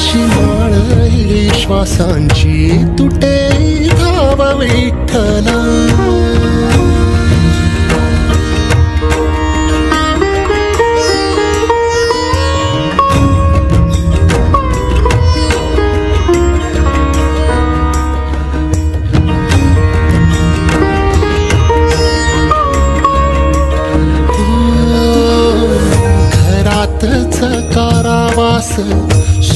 अशी माळ श्वासांची तुटे धाव विठ्ठला. घरातच कारावास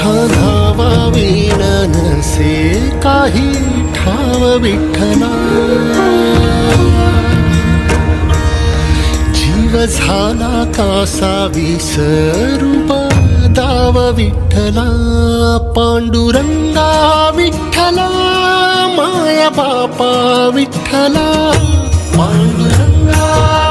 तुझ्या नावा नसे काही ठाव विठ्ठला. जीव झाला कासा विसरूप दाव विठ्ठला. पांडुरंगा विठ्ठला माया बापा विठ्ठला. पांडुरंगा